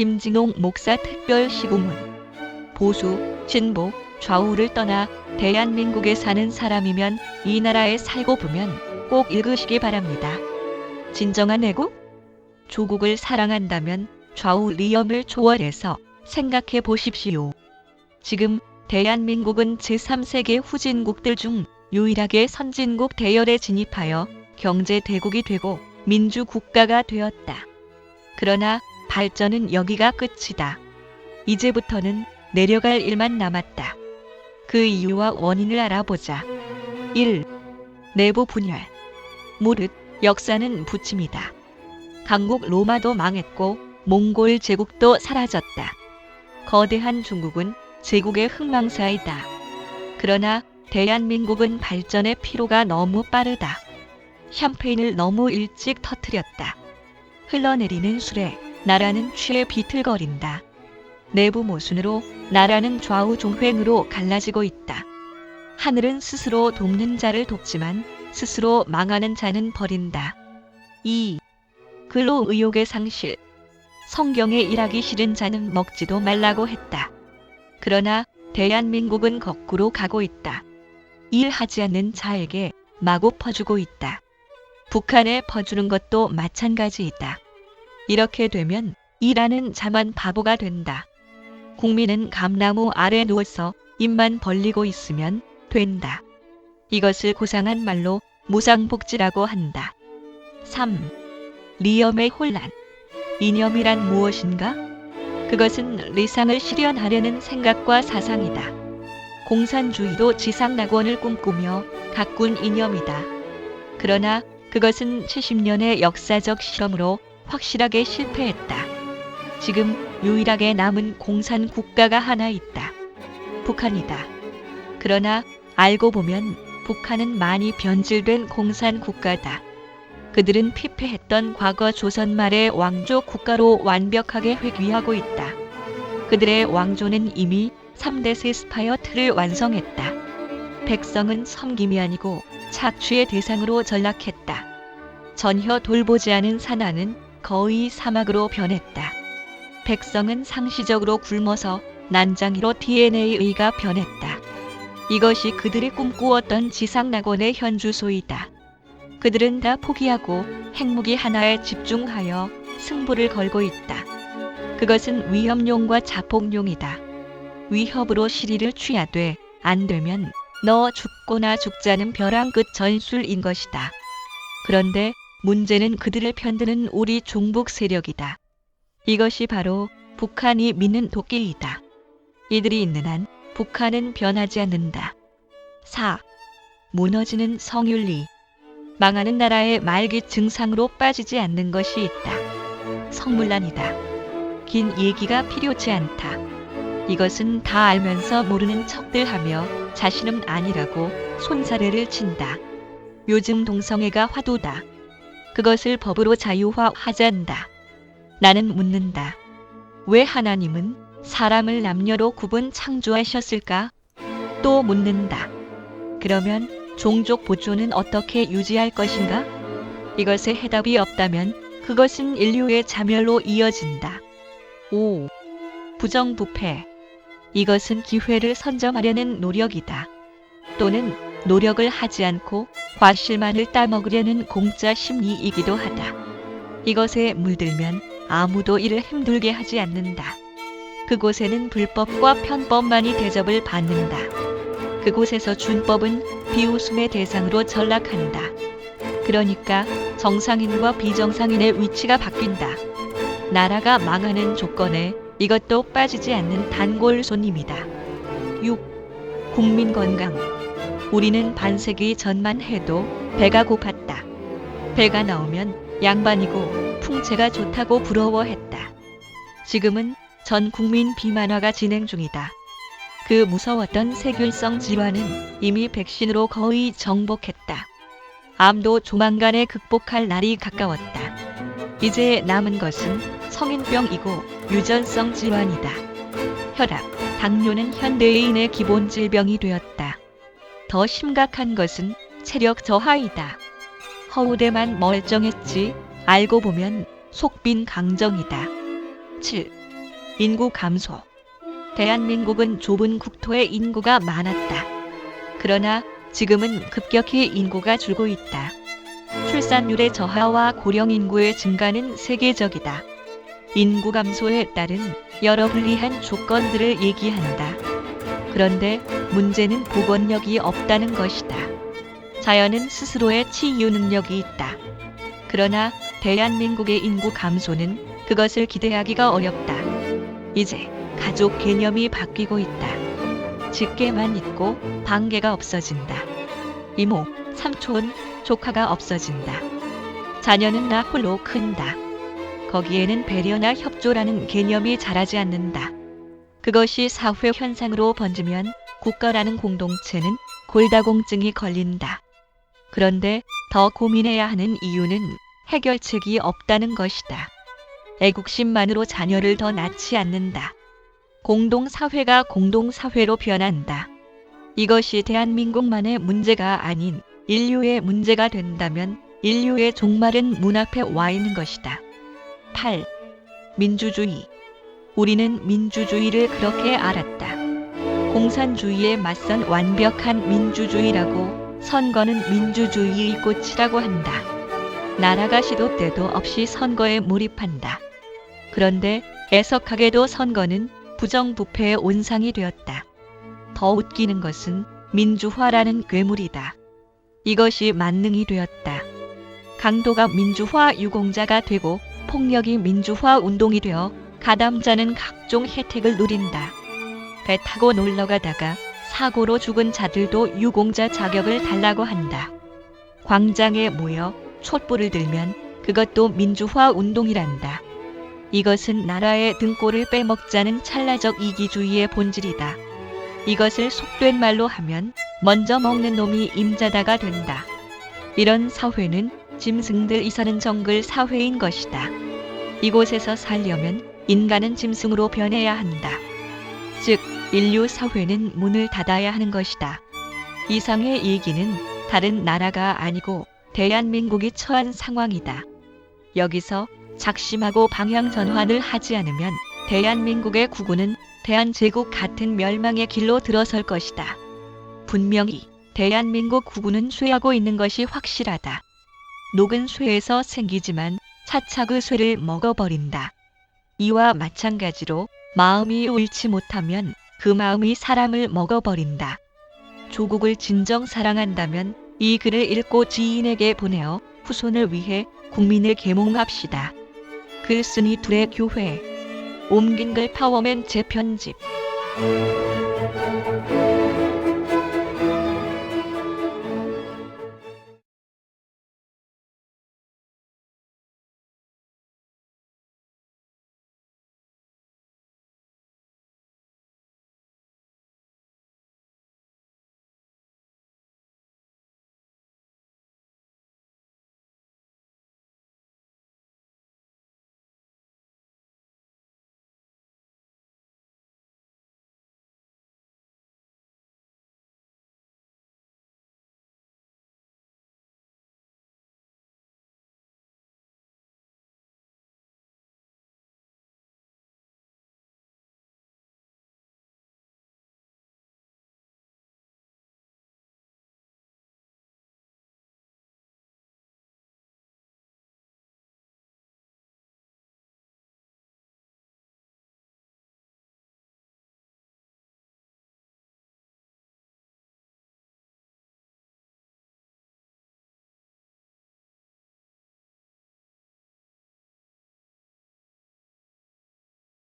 김진홍 목사 특별 시고문 보수, 진보, 좌우를 떠나 대한민국에 사는 사람이면 이 나라에 살고 보면 꼭 읽으시기 바랍니다. 진정한 애국? 조국을 사랑한다면 좌우 리엄을 초월해서 생각해 보십시오. 지금 대한민국은 제3세계 후진국들 중 유일하게 선진국 대열에 진입하여 경제 대국이 되고 민주 국가가 되었다. 그러나 발전은 여기가 끝이다. 이제부터는 내려갈 일만 남았다. 그 이유와 원인을 알아보자. 1. 내부 분열. 무릇 역사는 부침이다. 강국 로마도 망했고 몽골 제국도 사라졌다. 거대한 중국은 제국의 흥망사이다. 그러나 대한민국은 발전의 피로가 너무 빠르다. 샴페인을 너무 일찍 터뜨렸다. 흘러내리는 술에 나라는 취해 비틀거린다. 내부 모순으로 나라는 좌우 종횡으로 갈라지고 있다. 하늘은 스스로 돕는 자를 돕지만 스스로 망하는 자는 버린다. 2. 근로 의욕의 상실. 성경에 일하기 싫은 자는 먹지도 말라고 했다. 그러나 대한민국은 거꾸로 가고 있다. 일하지 않는 자에게 마구 퍼주고 있다. 북한에 퍼주는 것도 마찬가지이다. 이렇게 되면 일하는 자만 바보가 된다. 국민은 감나무 아래 누워서 입만 벌리고 있으면 된다. 이것을 고상한 말로 무상복지라고 한다. 3. 리엄의 혼란. 이념이란 무엇인가? 그것은 리상을 실현하려는 생각과 사상이다. 공산주의도 지상 낙원을 꿈꾸며 가꾼 이념이다. 그러나 그것은 70년의 역사적 실험으로 확실하게 실패했다. 지금 유일하게 남은 공산 국가가 하나 있다. 북한이다. 그러나 알고 보면 북한은 많이 변질된 공산 국가다. 그들은 피폐했던 과거 조선 말의 왕조 국가로 완벽하게 회귀하고 있다. 그들의 왕조는 이미 3대 세스파이어 틀을 완성했다. 백성은 섬김이 아니고 착취의 대상으로 전락했다. 전혀 돌보지 않은 산하는 거의 사막으로 변했다. 백성은 상시적으로 굶어서 난장이로 DNA의가 변했다. 이것이 그들이 꿈꾸었던 지상 낙원의 현주소이다. 그들은 다 포기하고 핵무기 하나에 집중하여 승부를 걸고 있다. 그것은 위협용과 자폭용이다. 위협으로 실의를 취하되 안 되면 너 죽거나 죽자는 벼랑 끝 전술인 것이다. 그런데 문제는 그들을 편드는 우리 종북 세력이다. 이것이 바로 북한이 믿는 도끼이다. 이들이 있는 한 북한은 변하지 않는다. 4. 무너지는 성윤리. 망하는 나라의 말기 증상으로 빠지지 않는 것이 있다. 성물란이다. 긴 얘기가 필요치 않다. 이것은 다 알면서 모르는 척들 하며 자신은 아니라고 손사래를 친다. 요즘 동성애가 화두다. 그것을 법으로 자유화하잔다. 나는 묻는다. 왜 하나님은 사람을 남녀로 구분 창조하셨을까? 또 묻는다. 그러면 종족 보존은 어떻게 유지할 것인가? 이것에 해답이 없다면 그것은 인류의 자멸로 이어진다. 5. 부정부패. 이것은 기회를 선점하려는 노력이다. 또는 노력을 하지 않고 과실만을 따먹으려는 공짜 심리이기도 하다. 이것에 물들면 아무도 이를 힘들게 하지 않는다. 그곳에는 불법과 편법만이 대접을 받는다. 그곳에서 준법은 비웃음의 대상으로 전락한다. 그러니까 정상인과 비정상인의 위치가 바뀐다. 나라가 망하는 조건에 이것도 빠지지 않는 단골 손님이다. 6. 국민 건강. 우리는 반세기 전만 해도 배가 고팠다. 배가 나오면 양반이고 풍채가 좋다고 부러워했다. 지금은 전 국민 비만화가 진행 중이다. 그 무서웠던 세균성 질환은 이미 백신으로 거의 정복했다. 암도 조만간에 극복할 날이 가까웠다. 이제 남은 것은 성인병이고 유전성 질환이다. 혈압, 당뇨는 현대인의 기본 질병이 되었다. 더 심각한 것은 체력 저하이다. 허우대만 멀쩡했지 알고 보면 속빈 강정이다. 7. 인구 감소. 대한민국은 좁은 국토에 인구가 많았다. 그러나 지금은 급격히 인구가 줄고 있다. 출산율의 저하와 고령 인구의 증가는 세계적이다. 인구 감소에 따른 여러 불리한 조건들을 얘기한다. 그런데 문제는 복원력이 없다는 것이다. 자연은 스스로의 치유 능력이 있다. 그러나 대한민국의 인구 감소는 그것을 기대하기가 어렵다. 이제 가족 개념이 바뀌고 있다. 직계만 있고 관계가 없어진다. 이모, 삼촌, 조카가 없어진다. 자녀는 나 홀로 큰다. 거기에는 배려나 협조라는 개념이 자라지 않는다. 그것이 사회 현상으로 번지면 국가라는 공동체는 골다공증이 걸린다. 그런데 더 고민해야 하는 이유는 해결책이 없다는 것이다. 애국심만으로 자녀를 더 낳지 않는다. 공동사회가 공동사회로 변한다. 이것이 대한민국만의 문제가 아닌 인류의 문제가 된다면 인류의 종말은 문 앞에 와 있는 것이다. 8. 민주주의. 우리는 민주주의를 그렇게 알았다. 공산주의에 맞선 완벽한 민주주의라고 선거는 민주주의의 꽃이라고 한다. 나라가 시도 때도 없이 선거에 몰입한다. 그런데 애석하게도 선거는 부정부패의 온상이 되었다. 더 웃기는 것은 민주화라는 괴물이다. 이것이 만능이 되었다. 강도가 민주화 유공자가 되고 폭력이 민주화 운동이 되어 가담자는 각종 혜택을 누린다. 배 타고 놀러 가다가 사고로 죽은 자들도 유공자 자격을 달라고 한다. 광장에 모여 촛불을 들면 그것도 민주화 운동이란다. 이것은 나라의 등골을 빼먹자는 찰나적 이기주의의 본질이다. 이것을 속된 말로 하면 먼저 먹는 놈이 임자다가 된다. 이런 사회는 짐승들 이사는 정글 사회인 것이다. 이곳에서 살려면 인간은 짐승으로 변해야 한다. 즉, 인류 사회는 문을 닫아야 하는 것이다. 이상의 얘기는 다른 나라가 아니고 대한민국이 처한 상황이다. 여기서 작심하고 방향 전환을 하지 않으면 대한민국의 구구는 대한제국 같은 멸망의 길로 들어설 것이다. 분명히 대한민국 구구는 쇠하고 있는 것이 확실하다. 녹은 쇠에서 생기지만 차차 그 쇠를 먹어버린다. 이와 마찬가지로 마음이 옳지 못하면 그 마음이 사람을 먹어버린다. 조국을 진정 사랑한다면 이 글을 읽고 지인에게 보내어 후손을 위해 국민을 계몽합시다. 글쓴이 둘의 교회 옮긴 글 파워맨 재편집